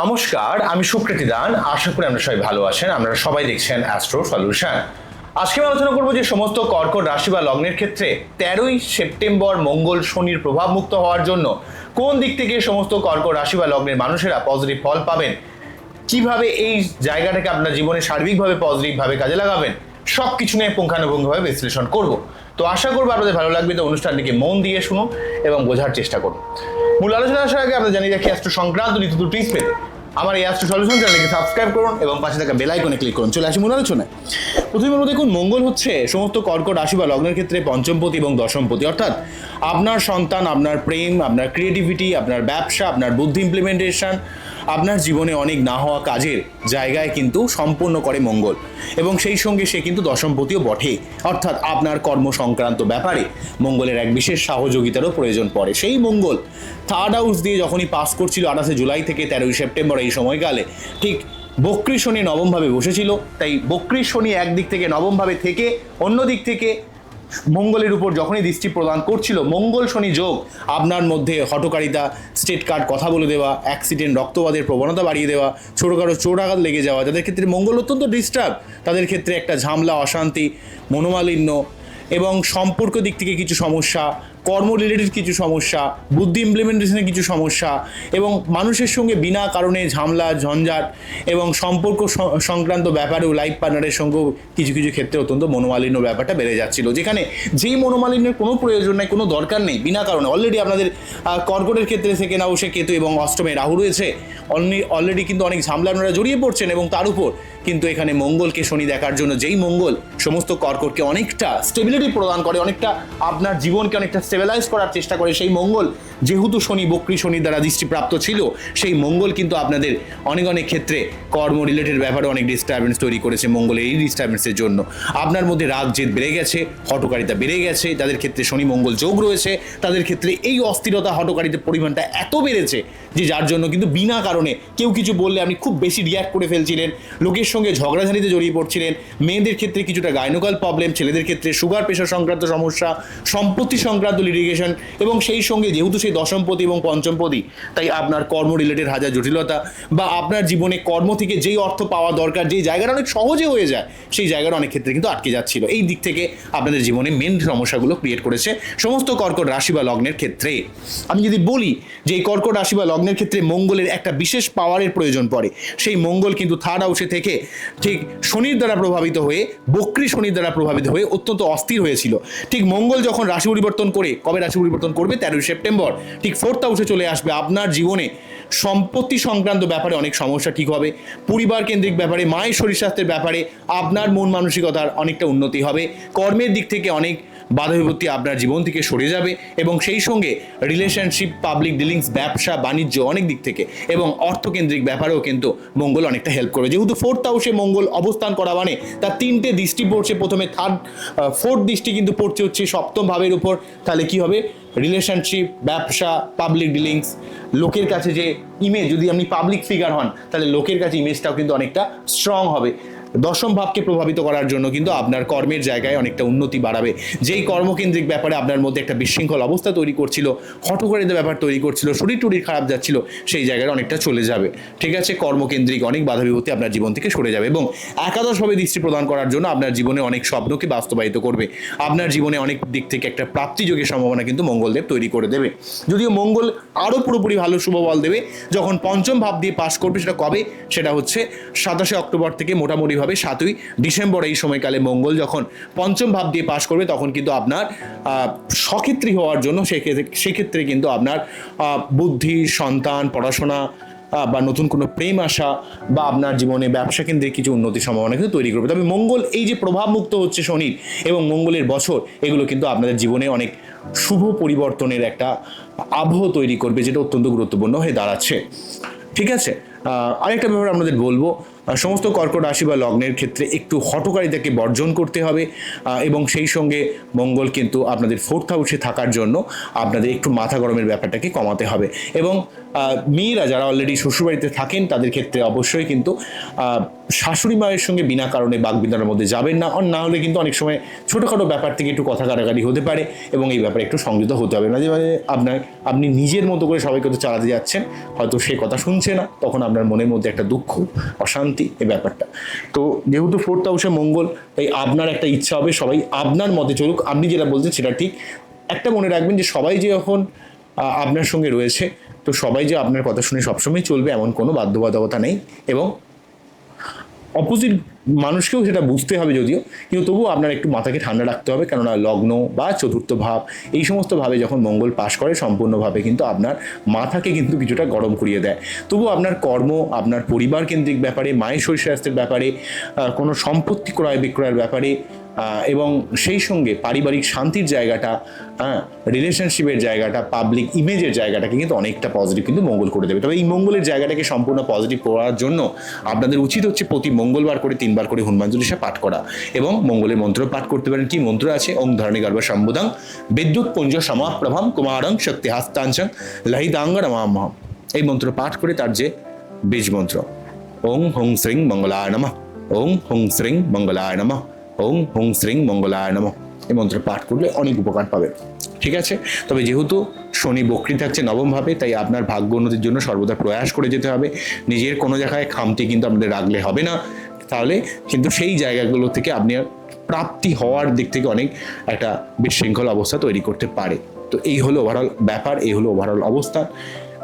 নমস্কার, আমি সুকৃতি দান। আশা করি আমরা সবাই ভালো আছেন। আপনারা সবাই দেখছেন অ্যাস্ট্রো সলিউশন আজকে আমি আলোচনা করব যে সমস্ত কর্কট রাশি বা লগ্নের ক্ষেত্রে তেরোই সেপ্টেম্বর মঙ্গল শনির প্রভাব মুক্ত হওয়ার জন্য কোন দিক থেকে সমস্ত কর্কট রাশি বা লগ্নের মানুষেরা পজিটিভ ফল পাবেন? কীভাবে এই জায়গাটাকে আপনার জীবনে সার্বিকভাবে পজিটিভভাবে কাজে লাগাবেন? সব কিছু নিয়ে পুঙ্খানুপুঙ্খভাবে বিশ্লেষণ করব। তো আশা করব আপনাদের ভালো লাগবে। তো অনুষ্ঠানটিকে মন দিয়ে শুনুন এবং বোঝার চেষ্টা করুন। মূল আলোচনা আসার আগে আমরা জানিয়ে রাখি অ্যাস্ট্রো সংক্রান্ত নিত্য দুটি পেতে আমার এই অ্যাস্ট্রো সলিউশন চ্যানেলকে সাবস্ক্রাইব করুন এবং পাশে থাকা বেল আইকনে ক্লিক করুন। চলে আসি মূল আলোচনায়। প্রথমে বলব, দেখুন, মঙ্গল হচ্ছে সমস্ত কর্কট রাশি বা লগ্নের ক্ষেত্রে পঞ্চমপতি এবং দশমপতি। অর্থাৎ আপনার সন্তান, আপনার প্রেম, আপনার ক্রিয়েটিভিটি আপনার ব্যবসা, আপনার বুদ্ধি ইমপ্লিমেন্টেশন আপনার জীবনে অনেক না হওয়া কাজের জায়গায় কিন্তু সম্পূর্ণ করে মঙ্গল। এবং সেই সঙ্গে সে কিন্তু দশমপতিও বটে। অর্থাৎ আপনার কর্ম সংক্রান্ত ব্যাপারে মঙ্গলের এক বিশেষ সহযোগিতারও প্রয়োজন পড়ে। সেই মঙ্গল থার্ড হাউস দিয়ে যখনই পাস করছিল আঠাশে জুলাই থেকে তেরোই সেপ্টেম্বর এই সময়কালে, ঠিক বক্রী শনি নবমভাবে বসেছিল। তাই বক্রী শনি একদিক থেকে নবমভাবে থেকে অন্য দিক থেকে মঙ্গলের উপর যখনই দৃষ্টি প্রদান করছিল, মঙ্গল শনি যোগ আপনার মধ্যে হটকারিতা স্টেট কার্ড, কথা বলে দেওয়া অ্যাক্সিডেন্ট রক্তবাদের প্রবণতা বাড়িয়ে দেওয়া, ছোটোখাটো চোরাঘাত লেগে যাওয়া, যাদের ক্ষেত্রে মঙ্গল অত্যন্ত ডিস্টার্ব তাদের ক্ষেত্রে একটা ঝামলা, অশান্তি, মনোমালিন্য এবং সম্পর্ক দিক থেকে কিছু সমস্যা কর্ম রিলেটেড কিছু সমস্যা, বুদ্ধি ইমপ্লিমেন্টেশনের কিছু সমস্যা এবং মানুষের সঙ্গে বিনা কারণে ঝামলা, ঝঞ্ঝাট এবং সম্পর্ক সংক্রান্ত ব্যাপারেও লাইফ পার্টনারের সঙ্গেও কিছু কিছু ক্ষেত্রে অত্যন্ত মনোমালিন্য ব্যাপারটা বেড়ে যাচ্ছিল। যেখানে যেই মনোমালিন্যের কোনো প্রয়োজন নেই, কোনো দরকার নেই, বিনা কারণে। অলরেডি আপনাদের কর্কটের ক্ষেত্রে সেকেন্ড হাউসে কেতু এবং অষ্টমে রাহু রয়েছে অলরেডি কিন্তু অনেক ঝামলা আপনারা জড়িয়ে পড়ছেন এবং তার উপর কিন্তু এখানে মঙ্গলকে শনি দেখার জন্য যেই মঙ্গল সমস্ত কর্কটকে অনেকটা স্টেবিলিটি প্রদান করে, অনেকটা আপনার জীবনকে অনেকটা স্টেবিলাইজ করার চেষ্টা করে, সেই মঙ্গল, যেহেতু শনি বক্রি শনি দ্বারা দৃষ্টিপ্রাপ্ত ছিল, সেই মঙ্গল কিন্তু আপনাদের অনেক অনেক ক্ষেত্রে কর্ম রিলেটেড ব্যাপারে অনেক ডিস্টারবেন্স তৈরি করেছে মঙ্গলের এই ডিস্টারবেন্সের জন্য। আপনার মধ্যে রাগ জেদ বেড়ে গেছে হটকারিতা বেড়ে গেছে, যাদের ক্ষেত্রে শনি মঙ্গল যোগ রয়েছে, তাদের ক্ষেত্রে এই অস্থিরতা হটকারিতার পরিমাণটা এত বেড়েছে যে যার জন্য কিন্তু বিনা কারণে কেউ কিছু বললে আপনি খুব বেশি রিয়াক্ট করে ফেলছিলেন, লোকের সঙ্গে ঝগড়াঝাড়িতে জড়িয়ে পড়ছিলেন, মেয়েদের ক্ষেত্রে কিছুটা গাইনোকাল প্রবলেম ছেলেদের ক্ষেত্রে সুগার প্রেশার সংক্রান্ত সমস্যা, সম্পত্তি সংক্রান্ত লিটিগেশন এবং সেই সঙ্গে যেহেতু সেই দশমপতি এবং পঞ্চমপতি তাই আপনার কর্ম রিলেটেড হাজার জটিলতা বা আপনার জীবনে কর্ম থেকে যেই অর্থ পাওয়া দরকার, যেই জায়গাটা অনেক সহজে হয়ে যায়, সেই জায়গাটা অনেক ক্ষেত্রে কিন্তু আটকে যাচ্ছিল। এই দিক থেকে আপনাদের জীবনে মেন সমস্যাগুলো ক্রিয়েট করেছে সমস্ত কর্কট রাশি বা লগ্নের ক্ষেত্রে। আমি যদি বলি যে এই কর্কট রাশি বা লগ্নের ক্ষেত্রে মঙ্গলের একটা বিশেষ পাওয়ারের প্রয়োজন পড়ে, সেই মঙ্গল কিন্তু থার্ড হাউসে থেকে ঠিক শনির দ্বারা প্রভাবিত হয়ে, বক্রী শনির দ্বারা প্রভাবিত হয়ে অত্যন্ত অস্থির হয়েছিল। ঠিক মঙ্গল যখন রাশি পরিবর্তন করে কবে রাশি পরিবর্তন করবে? তেরোই সেপ্টেম্বর। ঠিক ফোর্থ হাউসে চলে আসবে আপনার জীবনে। সম্পত্তি সংক্রান্ত ব্যাপারে অনেক সমস্যা ঠিক হবে। পরিবার কেন্দ্রিক ব্যাপারে, মায়ের শরীর স্বাস্থ্যের ব্যাপারে আপনার মন মানসিকতার অনেকটা উন্নতি হবে। কর্মের দিক থেকে অনেক বাধা বিপত্তি আপনার জীবন থেকে সরে যাবে এবং সেই সঙ্গে রিলেশনশিপ পাবলিক ডিলিংস ব্যবসা, বাণিজ্য অনেক দিক থেকে এবং অর্থকেন্দ্রিক ব্যাপারেও কিন্তু মঙ্গল অনেকটা হেল্প করবে। যেহেতু ফোর্থ হাউসে মঙ্গল অবস্থান করা মানে তার তিনটে দৃষ্টি পড়ছে। প্রথমে থার্ড ফোর্থ দৃষ্টি কিন্তু পড়ছে হচ্ছে সপ্তম ভাবের উপর। তাহলে কি হবে? রিলেশনশিপ ব্যবসা পাবলিক ডিলিংস লোকের কাছে যে ইমেজ যদি আপনি পাবলিক ফিগার হন, তাহলে লোকের কাছে ইমেজটাও কিন্তু অনেকটা স্ট্রং হবে। দশম ভাবকে প্রভাবিত করার জন্য কিন্তু আপনার কর্মের জায়গায় অনেকটা উন্নতি বাড়াবে। যেই কর্মকেন্দ্রিক ব্যাপারে আপনার মধ্যে একটা বিশৃঙ্খল অবস্থা তৈরি করছিল হটকারিতা ব্যাপার তৈরি করছিল, শরীর টুরির খারাপ যাচ্ছিল, সেই জায়গায় অনেকটা চলে যাবে। ঠিক আছে? কর্মকেন্দ্রিক অনেক বাধা বিপত্তি আপনার জীবন থেকে সরে যাবে এবং একাদশভাবে দৃষ্টি প্রদান করার জন্য আপনার জীবনে অনেক স্বপ্নকে বাস্তবায়িত করবে। আপনার জীবনে অনেক দিক থেকে একটা প্রাপ্তিযোগের সম্ভাবনা কিন্তু মঙ্গলদেব তৈরি করে দেবে। যদিও মঙ্গল আরও পুরোপুরি ভালো শুভ বল দেবে, যখন পঞ্চম ভাব দিয়ে পাশ করবে সেটা কবে, সেটা হচ্ছে সাতাশে অক্টোবর থেকে মোটামুটিভাবে সাতই ডিসেম্বর এই সময়কালে মঙ্গল যখন পঞ্চম ভাব দিয়ে পাশ করবে, তখন কিন্তু আপনার সক্ষেত্রী হওয়ার জন্য সেক্ষেত্রে কিন্তু আপনার বুদ্ধি, সন্তান, পড়াশোনা বা নতুন কোনো প্রেম আসা বা আপনার জীবনে ব্যবসা কেন্দ্রিক কিছু উন্নতির সম্ভাবনা কিন্তু তৈরি করবে। তবে মঙ্গল এই যে প্রভাবমুক্ত হচ্ছে শনির এবং মঙ্গলের বছর, এগুলো কিন্তু আপনাদের জীবনে অনেক শুভ পরিবর্তনের একটা আবহ তৈরি করবে, যেটা অত্যন্ত গুরুত্বপূর্ণ হয়ে দাঁড়াচ্ছে। ঠিক আছে? আরেকটা ব্যাপার আপনাদের বলব সমস্ত কর্কট রাশি বা লগ্নের ক্ষেত্রে একটু হটকারিতাকে বর্জন করতে হবে এবং সেই সঙ্গে মঙ্গল কিন্তু আপনাদের ফোর্থ হাউসে থাকার জন্য আপনাদের একটু মাথা গরমের ব্যাপারটাকে কমাতে হবে। এবং মেয়েরা যারা অলরেডি শ্বশুরবাড়িতে থাকেন, তাদের ক্ষেত্রে অবশ্যই কিন্তু শাশুড়ি মায়ের সঙ্গে বিনা কারণে বাগবিদানের মধ্যে যাবেন না। না হলে কিন্তু অনেক সময় ছোটোখাটো ব্যাপার থেকে একটু কথা কাটাকাটি হতে পারে এবং এই ব্যাপারে একটু সংযত হতে হবে। মাঝে মাঝে আপনার, আপনি নিজের মতো করে সবাইকে তো চালাতে যাচ্ছেন, হয়তো সে কথা শুনছে না, তখন আপনার মনের মধ্যে একটা দুঃখ, অশান্তি এই ব্যাপারটা। তো যেহেতু ফোর্থ হাউসে মঙ্গল, তাই আপনার একটা ইচ্ছা হবে, সবাই আপনার মতে চলুক। আপনি যেটা বলছেন সেটা ঠিক। একটা মনে রাখবেন যে সবাই যে যখন আপনার সঙ্গে রয়েছে তো সবাই যে আপনার কথা শুনে সবসময় চলবে এমন কোনো বাধ্যবাধকতা নেই এবং অপোজিট মানুষকেও সেটা বুঝতে হবে যদিও, কিন্তু তবুও আপনার একটু মাথাকে ঠান্ডা রাখতে হবে, কেননা লগ্ন বা চতুর্থ ভাব, এই সমস্ত ভাবে যখন মঙ্গল পাশ করে সম্পূর্ণভাবে কিন্তু আপনার মাথাকে কিন্তু কিছুটা গরম করিয়ে দেয়। তবু আপনার কর্ম, আপনার পরিবার কেন্দ্রিক ব্যাপারে, মায়ের শরীর স্বাস্থ্যের ব্যাপারে কোনো সম্পত্তি ক্রয় বিক্রয়ের ব্যাপারে এবং সেই সঙ্গে পারিবারিক শান্তির জায়গাটা হ্যাঁ রিলেশনশিপের জায়গাটা পাবলিক ইমেজের জায়গাটাকে কিন্তু অনেকটা পজিটিভ কিন্তু মঙ্গল করে দেবে। তবে এই মঙ্গলের জায়গাটাকে সম্পূর্ণ পজিটিভ করার জন্য আপনাদের উচিত হচ্ছে প্রতি মঙ্গলবার করে তিনবার করে হনুমান চল্লিশা পাঠ করা এবং মঙ্গলের মন্ত্র পাঠ করতে পারেন। কি মন্ত্র আছে? ওং ধরণী গর্ভ সম্বুদং বিদ্যুৎ পুঞ্জ সমাপ্রভম কুমারং শক্তি হাস্তাঞ্চং লহিতাঙ্গ রমামহম এই মন্ত্র পাঠ করে তার যে বীজ মন্ত্র। ওং হং শ্রীং মঙ্গলায় নমঃ। ওং হং শ্রীং মঙ্গলায় নমঃ। ওং হং শ্রীং মঙ্গলায় নমঃ। এই মন্ত্র পাঠ করলে অনেক উপকার পাবে। ঠিক আছে? তবে যেহেতু শনি বক্রি থাকছে নবমভাবে, তাই আপনার ভাগ্য উন্নতির জন্য সর্বদা প্রয়াস করে যেতে হবে। নিজের কোনো জায়গায় খামতি কিন্তু আপনাদের রাখলে হবে না। তাহলে কিন্তু সেই জায়গাগুলো থেকে আপনি প্রাপ্তি হওয়ার দিক থেকে অনেক একটা বিশৃঙ্খল অবস্থা তৈরি করতে পারে। তো এই হলো ওভারঅল ব্যাপার, এই হলো ওভারঅল অবস্থা।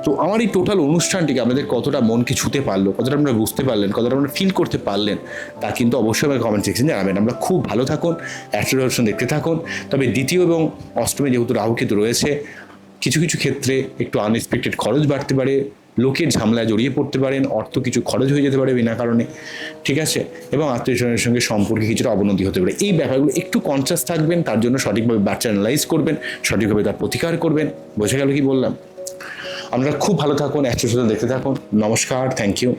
তো আমার এই টোটাল অনুষ্ঠানটিকে আপনাদের কতটা মনকে ছুতে পারল, কতটা আপনারা বুঝতে পারলেন, কতটা আপনারা ফিল করতে পারলেন, তা কিন্তু অবশ্যই আমাকে কমেন্ট সেকশনে জানাবেন। আমরা খুব ভালো থাকুন অ্যাস্ট্রোডকশন দেখতে থাকুন। তবে দ্বিতীয় এবং অষ্টমে যেহেতু রাহু কেতু রয়েছে, কিছু কিছু ক্ষেত্রে একটু আনএক্সপেক্টেড খরচ বাড়তে পারে লোকের ঝামেলায় জড়িয়ে পড়তে পারেন, অর্থ কিছু খরচ হয়ে যেতে পারে বিনা কারণে, ঠিক আছে? এবং আত্মীয়স্বজনের সঙ্গে সম্পর্কে কিছুটা অবনতি হতে পারে। এই ব্যাপারগুলো একটু কনসাস থাকবেন, তার জন্য সঠিকভাবে বাচ্চা অ্যানালাইজ করবেন, সঠিকভাবে তার প্রতিকার করবেন। বোঝা গেল কি বললাম? আপনারা খুব ভালো থাকুন অ্যাস্ট্রোশন দেখতে থাকুন। নমস্কার থ্যাংক ইউ